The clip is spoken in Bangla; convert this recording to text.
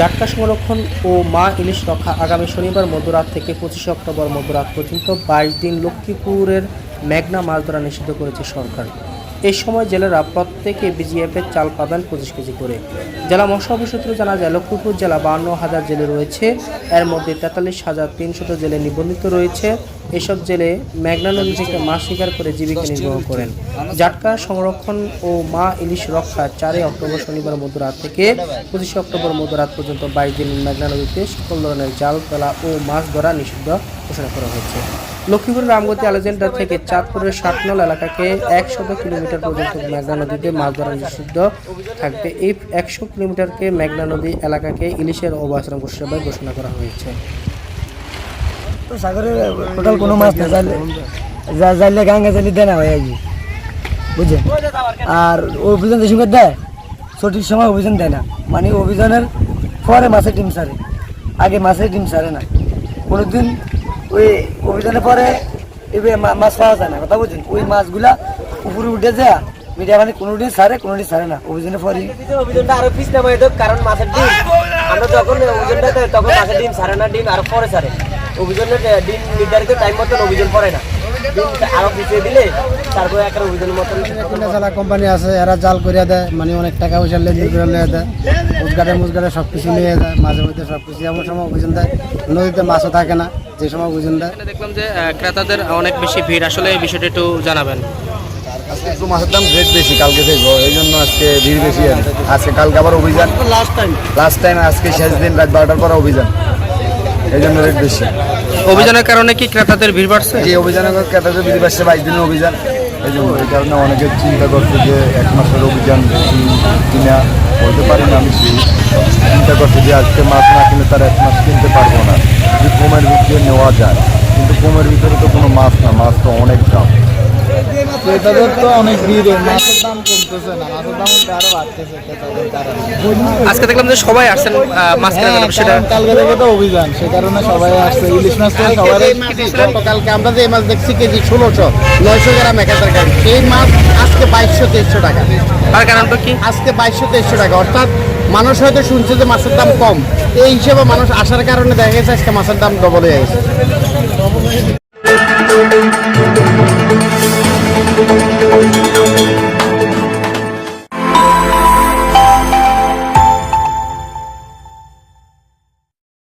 জাটকা সংরক্ষণ ও মা ইলিশ রক্ষা আগামী শনিবার মধ্যরাত থেকে পঁচিশে অক্টোবর মধ্যরাত পর্যন্ত বাইশ দিন লক্ষ্মীপুরের মেঘনা মাছ ধরা নিষিদ্ধ করেছে সরকার। এই সময় জেলেরা প্রত্যেকে বিজিএফের চাল পাবেন পঁচিশ কেজি করে। জেলা অফিস সূত্রে জানা যায়, লক্ষ্মীপুর জেলা বান্ন হাজার জেলে রয়েছে। এর মধ্যে তেতাল্লিশ হাজার তিনশত জেলে নিবন্ধিত রয়েছে। এসব জেলে মেঘনা নদী থেকে মাছ শিকার করে জীবিকা নির্বাহ করেন। জাটকা সংরক্ষণ ও মা ইলিশ রক্ষা চারই অক্টোবর শনিবার মধ্যরাত থেকে পঁচিশে অক্টোবর মধ্যরাত পর্যন্ত বাইশ দিন মেঘনা নদীতে সকল ধরনের জাল ফেলা ও মাছ ধরা নিষিদ্ধ ঘোষণা করা হয়েছে। লক্ষ্মীপুর রামগতি আলেকজান্ডার থেকে চাঁদপুরের সাতনল এলাকাকে একশত কিলোমিটার পর্যন্ত মেঘনা নদীতে মাছ ধরা নিষিদ্ধ থাকবে। এই একশো কিলোমিটারকে মেঘনা নদী এলাকাকে ইলিশের অবস্থান হিসেবে ঘোষণা করা হয়েছে। তো সাগরে টোটাল কোনো মাছ না, যাইলে গাঙ্গা দেয় না ভাই আগে বুঝছেন? আর অভিযান যে দেয়, সঠিক সময় অভিযান দেয় না। মানে অভিযানের পরে মাছের ডিম সারে। আগে মাছের ডিম সারে না। কোনোদিন ওই অভিযানের পরে মাছ পাওয়া যায় না কথা বুঝছেন? ওই মাছগুলা উপরে উঠে যায় মিডিয়া মানে কোনো দিন সারে কোনো দিন সারে না অভিযানের পরে ওজনটা আরও পিস নামাই দেব কারণ মাছের ডিম আমরা যখন ওজনটা দেয় তখন মাছের ডিম সারে না ডিম আরও পরে সারে অভিযানের ডিম নির্ধারিত টাইম মতন অভিযান পড়ে না। আরও পিছিয়ে দিলে তারপরে একটা অভিযানের মতন কোম্পানি আছে এরা জাল করে দেয় মানে অনেক টাকা পয়সা লেনদেন করে নিয়ে দেয়। মুজগাটে মুজগাটে সব কিছু নিয়ে যায় মাঝে মধ্যে সব কিছু এমন সময় অভিযান দেয় নদীতে মাছও থাকে না। যে সময় অভিযান দেয় দেখলাম যে ক্রেতাদের অনেক বেশি ভিড়। আসলে এই বিষয়টা একটু জানাবেন। আজকে একটু মাছের দাম রেট বেশি কালকে থেকে। এই জন্য আজকে ভিড় বেশি আজকে কালকে আবার অভিযান। লাস্ট টাইম লাস্ট টাইম আজকে শেষ দিন রাত বারোটার পর অভিযান। এই জন্য রেট বেশি। অভিযানের কারণে কি ক্রেতাদের ভিড় বাড়ছে? যে অভিযানের ক্রেতাদের বিধি পাচ্ছে বাইশ দিনের অভিযান। এই জন্য এই কারণে অনেকে চিন্তা করছে যে এক মাসের অভিযান কিনা। বলতে পারি না আমি চিন্তা করছি যে আজকে মাছ না কিনে তার এক মাছ কিনতে পারব না। যে কমের ভিতরে নেওয়া যায়। কিন্তু কমের ভিতরে তো কোনো মাছ না, মাছ তো অনেক দাম। ক্রেতাদের তো অনেক ভিড় মাছের দাম কমতেছে না মাছের দাম আরও বাড়তেছে ক্রেতাদের কারণে। আজকে দেখলাম যে সবাই আসছেন মাছ কেনার সেটা কালকে থেকে তো অভিযান সে কারণে সবাই আসছে। ইলিশ মাছ তো সবাই কালকে আমরা যে মাছ দেখছি কেজি ষোলোশো নয়শো গ্রাম এক হাজার গ্রাম। সেই মাছ আজকে বাইশশো তেইশশো টাকা। তার কারণটা কি? আজকে বাইশশো তেইশশো টাকা। অর্থাৎ মানুষ হয়তো শুনছে যে মাছের দাম কম। এই হিসেবে মানুষ আসার কারণে দেখা গেছে আজকে মাছের দাম ডবল হয়ে গেছে।